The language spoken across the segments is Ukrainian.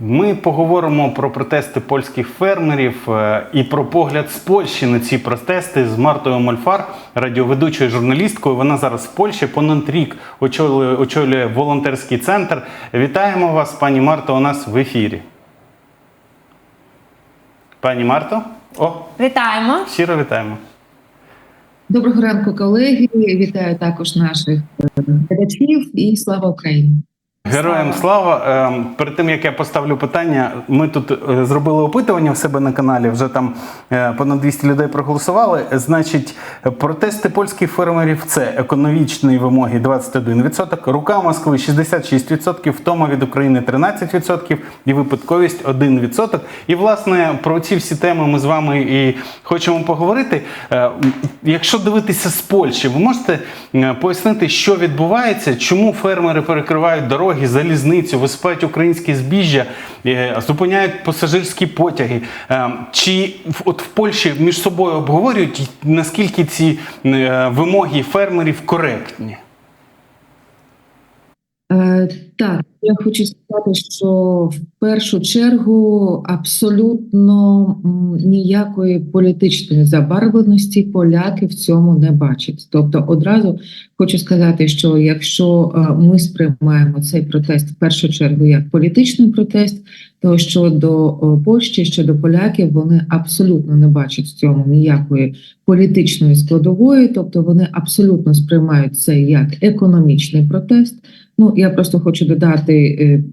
Ми поговоримо про протести польських фермерів е, і про погляд з Польщі на ці протести з Мартою Мольфар, радіоведучою журналісткою. Вона зараз в Польщі понад рік очолює, очолює волонтерський центр. Вітаємо вас, пані Марто, у нас в ефірі. Пані Марто, о, Вітаємо. щиро вітаємо. Доброго ранку, колеги. Вітаю також наших е, глядачів і слава Україні. Героям слава. Ем, Перед тим як я поставлю питання, ми тут е, зробили опитування в себе на каналі. Вже там е, понад 200 людей проголосували. Значить, протести польських фермерів це економічні вимоги 21%, рука Москви 66%, втома від України 13% і випадковість 1%. І власне про ці всі теми ми з вами і хочемо поговорити. Е, Якщо дивитися з Польщі, ви можете пояснити, що відбувається, чому фермери перекривають дороги, залізницю, висипають українське збіжжя, е, зупиняють пасажирські потяги. Е, Чи от в Польщі між собою обговорюють, наскільки ці е, вимоги фермерів коректні? Е, так, я хочу сказати, що в першу чергу абсолютно ніякої політичної забарвленості поляки в цьому не бачать. Тобто, одразу хочу сказати, що якщо е, ми сприймаємо цей протест в першу чергу як політичний протест, то щодо е, Польщі, щодо поляків, вони абсолютно не бачать в цьому ніякої політичної складової, тобто вони абсолютно сприймають це як економічний протест. Ну, я просто хочу додати е,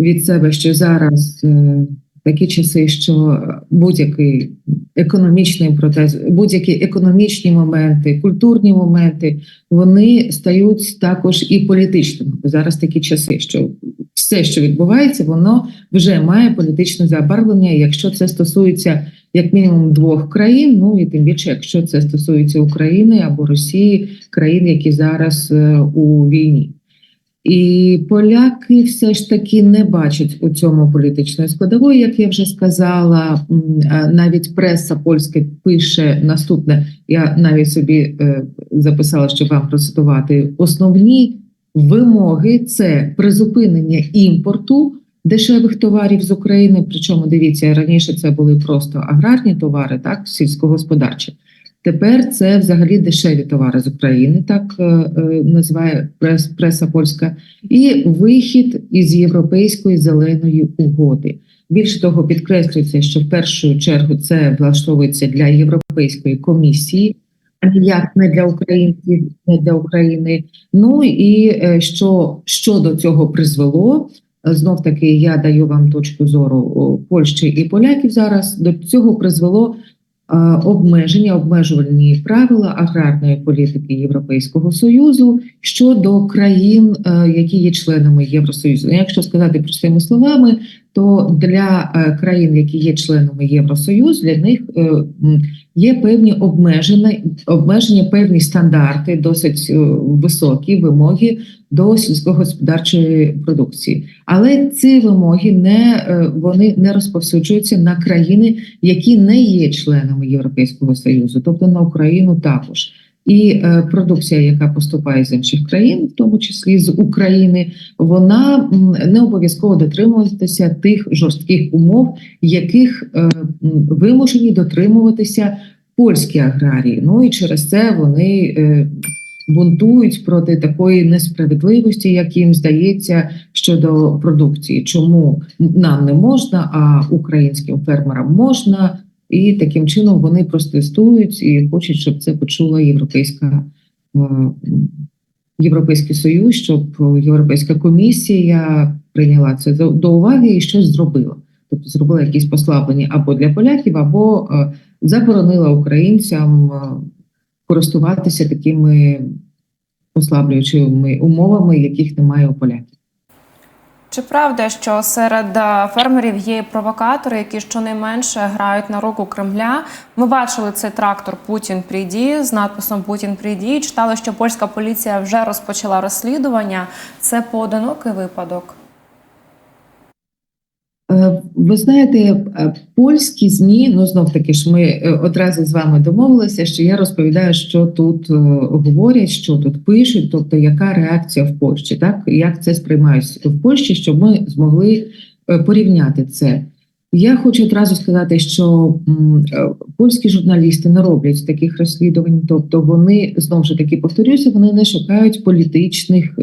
від себе, що зараз е, такі часи, що будь-який економічний протест, будь-які економічні моменти, культурні моменти, вони стають також і політичними. Зараз такі часи, що все, що відбувається, воно вже має політичне забарвлення. Якщо це стосується як мінімум двох країн, ну і тим більше, якщо це стосується України або Росії, країн, які зараз е, у війні. І поляки все ж таки не бачать у цьому політичної складової, як я вже сказала. Навіть преса польська пише наступне. Я навіть собі е, записала, щоб вам процитувати основні вимоги: це призупинення імпорту дешевих товарів з України. Причому дивіться, раніше це були просто аграрні товари, так сільськогосподарчі. Тепер це взагалі дешеві товари з України, так е, е, називає прес, преса польська, і вихід із європейської зеленої угоди. Більше того, підкреслюється, що в першу чергу це влаштовується для Європейської комісії, а ніяк не для українців, не для України. Ну і е, що, що до цього призвело, знов таки я даю вам точку зору Польщі і поляків зараз. До цього призвело обмеження, обмежувальні правила аграрної політики Європейського союзу щодо країн, е, які є членами Євросоюзу. Ну, Якщо сказати простими словами, то для е, країн, які є членами Євросоюзу, для них е, є певні обмеження, обмеження, певні стандарти, досить е, високі вимоги до сільськогосподарчої продукції. Але ці вимоги не е, вони не розповсюджуються на країни, які не є членами Європейського союзу, тобто на Україну також. І е, продукція, яка поступає з інших країн, в тому числі з України, вона не обов'язково дотримуватися тих жорстких умов, яких е, вимушені дотримуватися польські аграрії. Ну і через це вони е, бунтують проти такої несправедливості, як їм здається, щодо продукції. Чому нам не можна, а українським фермерам можна? І таким чином вони протестують і хочуть, щоб це почула європейська е, європейський союз, щоб європейська комісія прийняла це до, уваги і щось зробила. Тобто зробила якісь послаблення або для поляків, або е, заборонила українцям е, користуватися такими послаблюючими умовами, яких немає у поляків. Чи правда, що серед е, фермерів є провокатори, які щонайменше грають на руку Кремля? Ми бачили цей трактор Путін прийді з надписом Путін прийді. Читали, що польська поліція вже розпочала розслідування. Це поодинокий випадок. Е, Ви знаєте, е, польські змі, ну знов таки ж ми е, одразу з вами домовилися, що я розповідаю, що тут говорять, що тут пишуть, тобто яка реакція в Польщі, так як це сприймають в Польщі, щоб ми змогли порівняти це. Я хочу одразу сказати, що польські журналісти не роблять таких розслідувань, тобто вони знову ж таки повторюся, вони не шукають політичних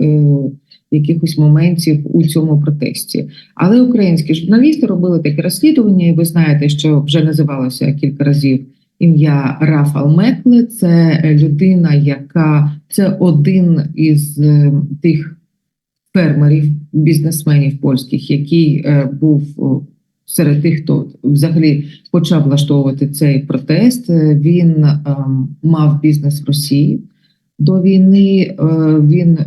якихось моментів у цьому протесті. Але українські журналісти робили таке розслідування, і ви знаєте, що вже називалося кілька разів ім'я Рафал Мекле. Це людина, яка це один із е, тих фермерів, бізнесменів польських, який е, був серед тих, хто взагалі почав влаштовувати цей протест. Е, Він ем, мав бізнес в Росії. До війни е, він е,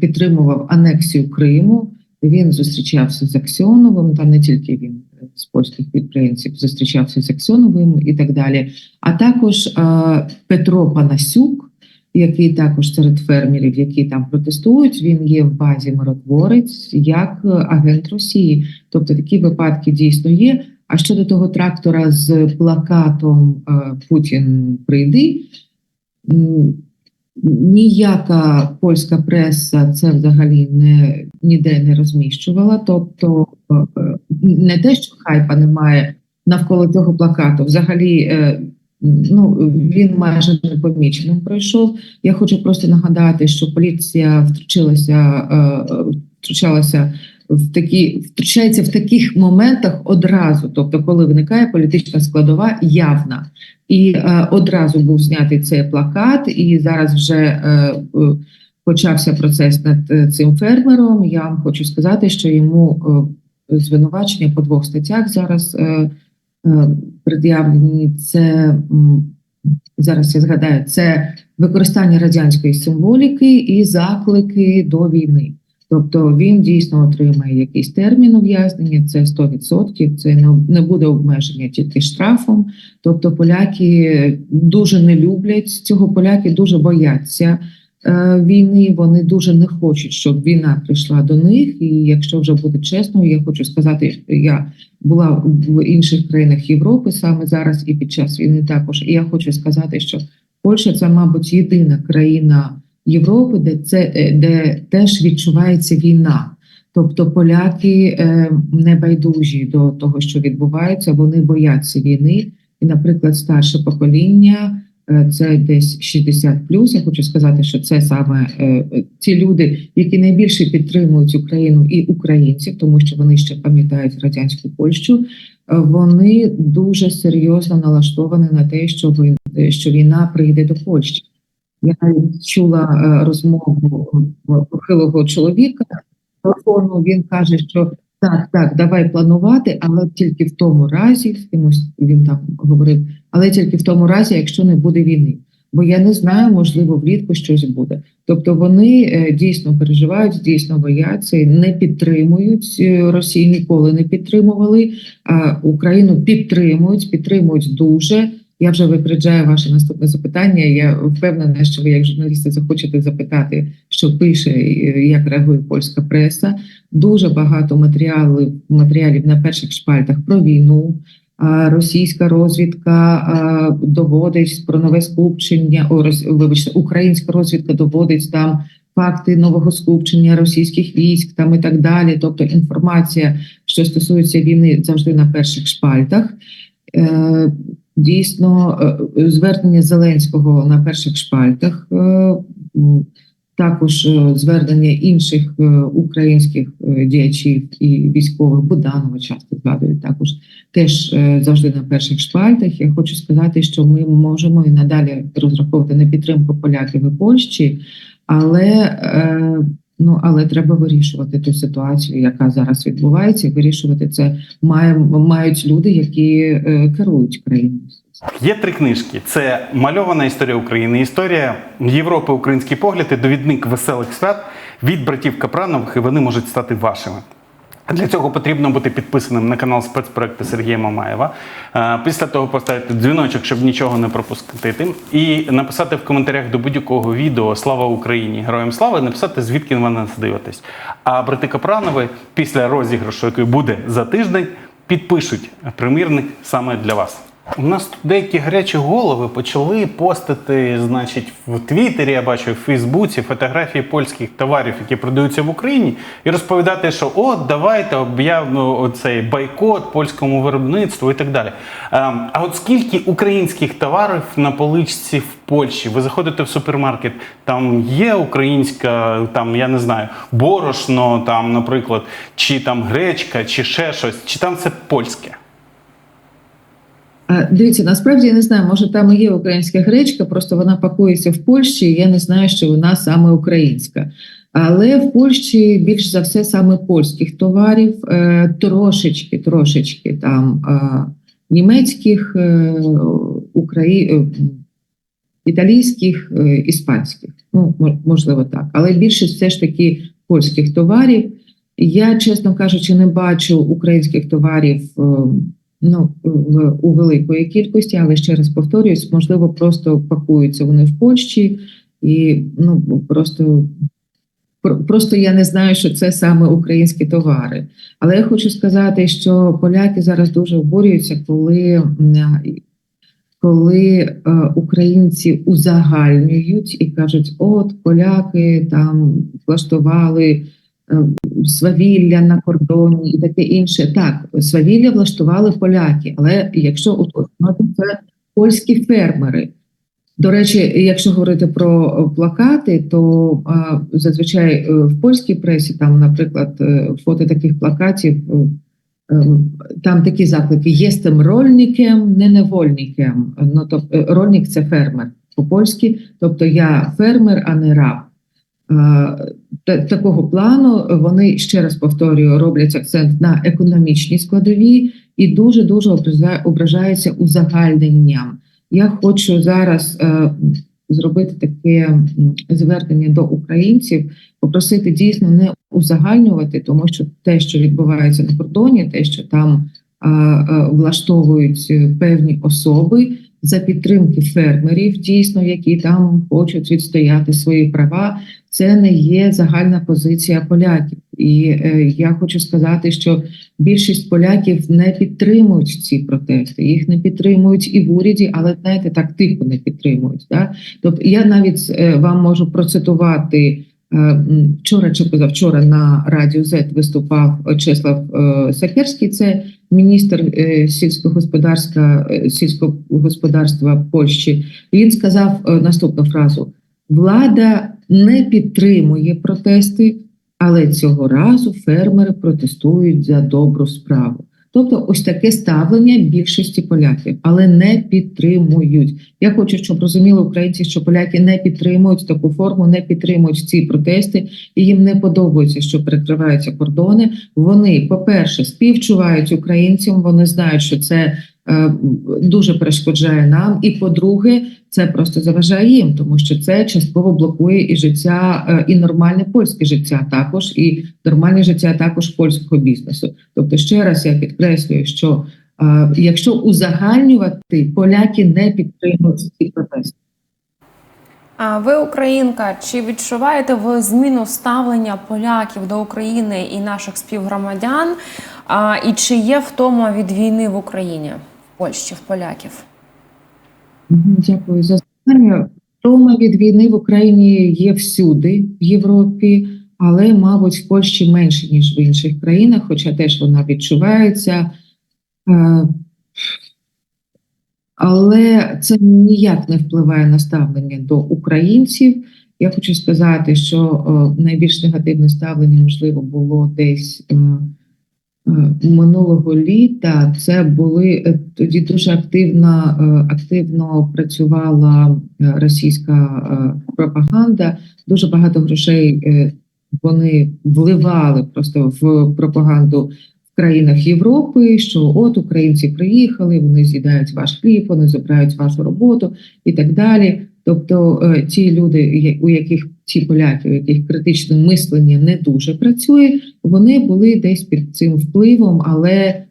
підтримував анексію Криму. Він зустрічався з Аксьоновим, там не тільки він е, з польських підприємців зустрічався з Аксьоновим і так далі. А також Петро Панасюк, який також серед фермерів, які там протестують, він є в базі миротворець як агент Росії. Тобто такі випадки дійсно є. А щодо того трактора з плакатом Путін прийди. Ніяка польська преса це взагалі не ніде не розміщувала. Тобто е, не те, що хайпа немає навколо цього плакату. Взагалі, е, ну він майже непоміченим пройшов. Я хочу просто нагадати, що поліція втручилася, е, втручалася в такі, втручається в таких моментах одразу, тобто, коли виникає політична складова явна. І е, одразу був знятий цей плакат, і зараз вже е, е, почався процес над е, цим фермером. Я вам хочу сказати, що йому е, звинувачення по двох статтях зараз е, е, пред'явлені. Це зараз я згадаю, це використання радянської символіки і заклики до війни. Тобто він дійсно отримає якийсь термін ув'язнення, це 100%, це не, буде обмеження тільки штрафом. Тобто поляки дуже не люблять цього, поляки дуже бояться е, війни. Вони дуже не хочуть, щоб війна прийшла до них. І якщо вже бути чесною, я хочу сказати, я була в інших країнах Європи саме зараз і під час війни також. І я хочу сказати, що Польща це, мабуть, єдина країна Європи, де це е, де теж відчувається війна. Тобто поляки е, не байдужі до того, що відбувається, вони бояться війни. І, наприклад, старше покоління е, це десь 60 Я хочу сказати, що це саме ті люди, які найбільше підтримують Україну і українців, тому що вони ще пам'ятають радянську Польщу. Вони дуже серйозно налаштовані на те, що війна прийде до Польщі. Я навіть чула е, розмову е, похилого чоловіка. Телефону він каже, що так, так, давай планувати, але тільки в тому разі, він там говорив, але тільки в тому разі, якщо не буде війни. Бо я не знаю, можливо, влітку щось буде. Тобто вони е, дійсно переживають, дійсно бояться, не підтримують Росію, ніколи не підтримували. А Україну підтримують, підтримують дуже. Я вже випереджаю ваше наступне запитання. Я впевнена, що ви, як журналісти, захочете запитати, що пише, і як реагує польська преса. Дуже багато матеріалів матеріалів на перших шпальтах про війну. Російська розвідка доводить про нове скупчення. О, вибачте, українська розвідка доводить там факти нового скупчення російських військ, там і так далі. Тобто інформація, що стосується війни, завжди на перших шпальтах. Е, Дійсно, е, звернення Зеленського на перших шпальтах, е, також е, звернення інших е, українських е, діячів і військових Буданова часто згадують також теж е, завжди на перших шпальтах. Я хочу сказати, що ми можемо і надалі розраховувати на підтримку поляків і Польщі, але е, ну але треба вирішувати ту ситуацію, яка зараз відбувається, вирішувати це має, мають люди, які е, керують країною. Є три книжки: це мальована історія України, історія Європи, український погляд і довідник веселих свят від братів Капранових, і вони можуть стати вашими. Для цього потрібно бути підписаним на канал спецпроекту Сергія Мамаєва. Е, Після того поставити дзвіночок, щоб нічого не пропустити. І написати в коментарях до будь-якого відео Слава Україні! Героям слави, написати, звідки ви нас дивитесь. А брати Капранови після розіграшу, який буде за тиждень, підпишуть примірник саме для вас. У нас тут деякі гарячі голови почали постити, значить, в Твіттері, я бачу, в Фейсбуці фотографії польських товарів, які продаються в Україні, і розповідати, що от давайте об'явимо оцей бойкот польському виробництву і так далі. Ем, А от скільки українських товарів на поличці в Польщі? Ви заходите в супермаркет, там є українська, там я не знаю, борошно, там, наприклад, чи там гречка, чи ще щось, чи там це польське? Дивіться, насправді я не знаю, може там і є українська гречка, просто вона пакується в Польщі. і Я не знаю, що вона саме українська. Але в Польщі більш за все саме польських товарів, е, трошечки, трошечки там німецьких, е, украї... е, італійських, іспанських. Ну, можливо, так. Але більшість все ж таки польських товарів. Я, чесно кажучи, не бачу українських товарів. Ну, в, у великої кількості, але ще раз повторююсь, можливо, просто пакуються вони в Польщі, і ну просто, про- просто я не знаю, що це саме українські товари. Але я хочу сказати, що поляки зараз дуже обурюються, коли, коли е, українці узагальнюють і кажуть: от поляки там влаштували свавілля на кордоні і таке інше. Так, свавілля влаштували поляки, але якщо уточнити, це польські фермери. До речі, якщо говорити про е, плакати, то а, зазвичай е, в польській пресі, там, наприклад, е, фото таких плакатів, е, там такі заклики: єстем рольником, не невольником. Ну, тобто, е, рольник це фермер по-польськи, тобто я фермер, а не раб. Е, та- такого плану вони ще раз повторюю, роблять акцент на економічній складовій і дуже дуже обража- ображаються узагальненням. Я хочу зараз е, зробити таке звернення до українців, попросити дійсно не узагальнювати, тому що те, що відбувається на кордоні, те, що там е, влаштовують певні особи за підтримки фермерів, дійсно, які там хочуть відстояти свої права, це не є загальна позиція поляків. І е, я хочу сказати, що більшість поляків не підтримують ці протести. Їх не підтримують і в уряді, але знаєте, так тихо не підтримують. Да? Тобто я навіть е, вам можу процитувати. е, Вчора чи позавчора на радіо Z виступав Чеслав е, Сакерський, це міністр сільського сільськогосподарська е, сільського господарства Польщі. Він сказав е, наступну фразу: влада не підтримує протести, але цього разу фермери протестують за добру справу. Тобто, ось таке ставлення більшості поляків, але не підтримують. Я хочу, щоб розуміли українці, що поляки не підтримують таку форму, не підтримують ці протести, і їм не подобається, що перекриваються кордони. Вони, по-перше, співчувають українцям. Вони знають, що це дуже перешкоджає нам. І по-друге, це просто заважає їм, тому що це частково блокує і життя, е, і нормальне польське життя також, і нормальне життя також польського бізнесу. Тобто, ще раз я підкреслюю, що е, якщо узагальнювати, поляки не підтримують ці протести. А ви українка? Чи відчуваєте ви зміну ставлення поляків до України і наших співгромадян? А, і чи є втома від війни в Україні, Польщі, в поляків? Дякую за запитання. Втома від війни в Україні є всюди в Європі, але, мабуть, в Польщі менше ніж в інших країнах, хоча теж вона відчувається. Е, Але це ніяк не впливає на ставлення до українців. Я хочу сказати, що е, найбільш негативне ставлення можливо було десь е, минулого літа. Це були е, тоді дуже активна, е, активно працювала е, російська е, пропаганда. Дуже багато грошей е, вони вливали просто в пропаганду в країнах Європи. Що от українці приїхали, вони з'їдають ваш хліб, вони забирають вашу роботу і так далі. Тобто, е, ті люди, у яких ті поляки, у яких критичне мислення не дуже працює, вони були десь під цим впливом, але е,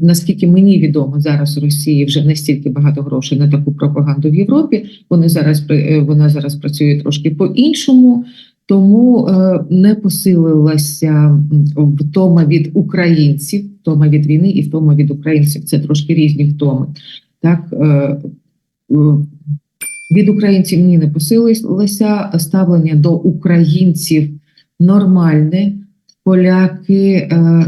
наскільки мені відомо, зараз Росії вже не стільки багато грошей на таку пропаганду в Європі. Вони зараз е, вона зараз працює трошки по-іншому. Тому е, не посилилася втома від українців, втома від війни і втома від українців це трошки різні втоми. Так, від українців ні не посилилося ставлення до українців нормальне. Поляки е,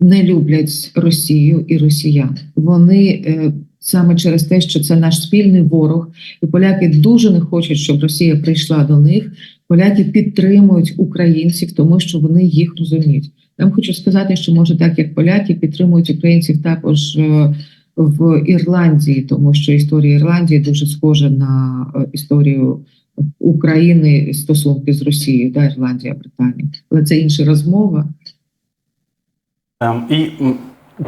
не люблять Росію і росіян. Вони е, саме через те, що це наш спільний ворог, і поляки дуже не хочуть, щоб Росія прийшла до них. Поляки підтримують українців, тому що вони їх розуміють. Я вам хочу сказати, що може так як поляки підтримують українців також е, в Ірландії, тому що історія Ірландії дуже схожа на е, історію України стосунки з Росією, да, Ірландія, Британія. Але це інша розмова. Ем, І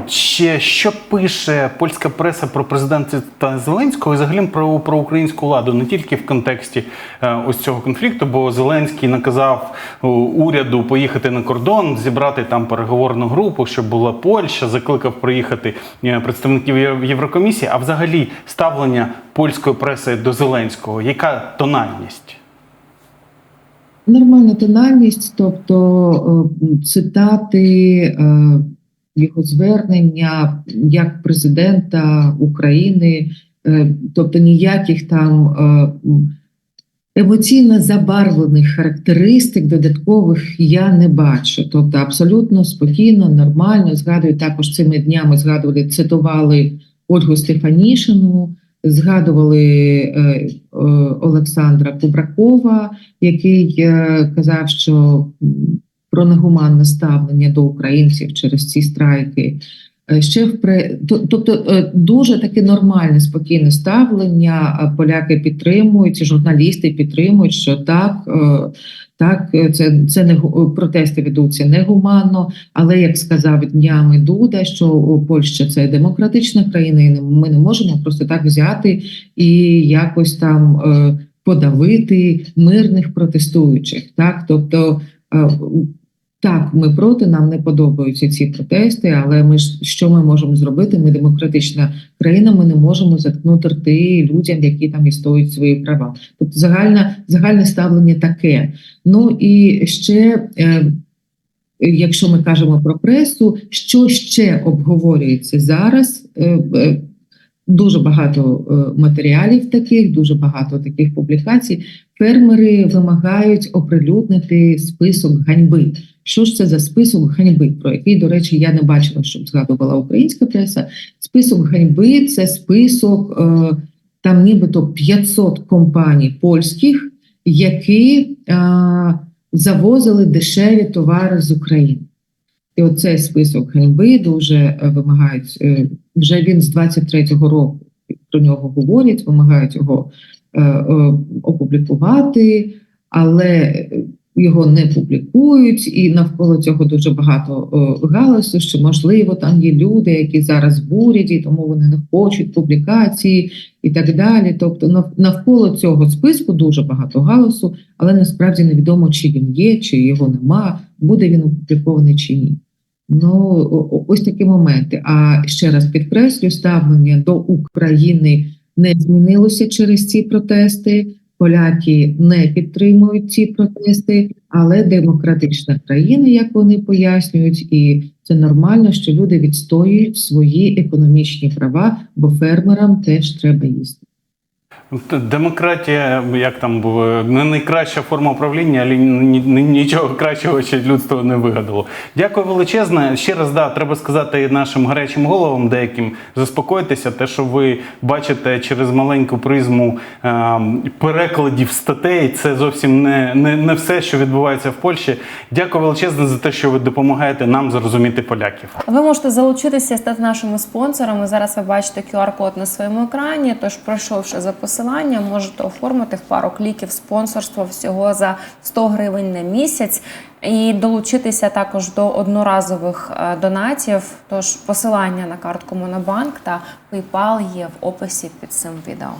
ще що пише польська преса про президента Зеленського і взагалі про, про українську владу, не тільки в контексті е, ось цього конфлікту, бо Зеленський наказав уряду поїхати на кордон, зібрати там переговорну групу, щоб була Польща, закликав приїхати е, представників Єврокомісії. А взагалі ставлення польської преси до Зеленського, яка тональність? Нормальна тональність, тобто е, цитати е, його звернення як президента України, е, тобто ніяких там е, емоційно забарвлених характеристик додаткових я не бачу. Тобто абсолютно спокійно, нормально. Згадую також цими днями згадували, цитували Ольгу Стефанішину, згадували е, е, Олександра Кубракова який е, казав, що про негуманне ставлення до українців через ці страйки. Е, Ще впре... то- тобто е, дуже таке нормальне, спокійне ставлення. Поляки підтримують, журналісти підтримують, що так, е, так це, це не протести ведуться негуманно. Але як сказав днями Дуда, що Польща це демократична країна, і ми не можемо просто так взяти і якось там. подавити мирних протестуючих. Так, тобто, так, ми проти, нам не подобаються ці протести, але ми ж що ми можемо зробити? Ми демократична країна, ми не можемо заткнути рти людям, які там відстоюють свої права. Тобто загальне, загальне ставлення таке. Ну і ще. Е, Якщо ми кажемо про пресу, що ще обговорюється зараз? Е, е, Дуже багато е, матеріалів таких, дуже багато таких публікацій. Фермери вимагають оприлюднити список ганьби. Що ж це за список ганьби, про який, до речі, я не бачила, щоб згадувала українська преса. Список ганьби це список е, там, нібито 500 компаній польських, які е, завозили дешеві товари з України. І оцей список ганьби дуже е, вимагають. е, Вже він з 23-го року про нього говорять, вимагають його е, е, опублікувати, але е, його не публікують, і навколо цього дуже багато е, галасу, що можливо там є люди, які зараз в уряді, тому вони не хочуть публікації і так далі. Тобто, навколо цього списку дуже багато галасу, але насправді невідомо, чи він є, чи його нема, буде він опублікований чи ні. Ну, ось такі моменти. А ще раз підкреслю, ставлення до України не змінилося через ці протести. Поляки не підтримують ці протести, але демократична країна, як вони пояснюють, і це нормально, що люди відстоюють свої економічні права, бо фермерам теж треба їсти. Т- Демократія, як там було, не найкраща форма управління, але ні- ні- нічого кращого ще людство не вигадало. Дякую величезне. Ще раз да, треба сказати нашим гарячим головам деяким заспокойтеся. Те, що ви бачите через маленьку призму ем, перекладів статей, це зовсім не, не, не все, що відбувається в Польщі. Дякую величезне за те, що ви допомагаєте нам зрозуміти поляків. Ви можете залучитися стати нашими спонсорами. Зараз ви бачите QR-код на своєму екрані. Тож, пройшовши за посиланням, можете оформити в пару кліків спонсорство всього за 100 гривень на місяць і долучитися також до одноразових е, донатів. Тож посилання на картку Монобанк та PayPal є в описі під цим відео.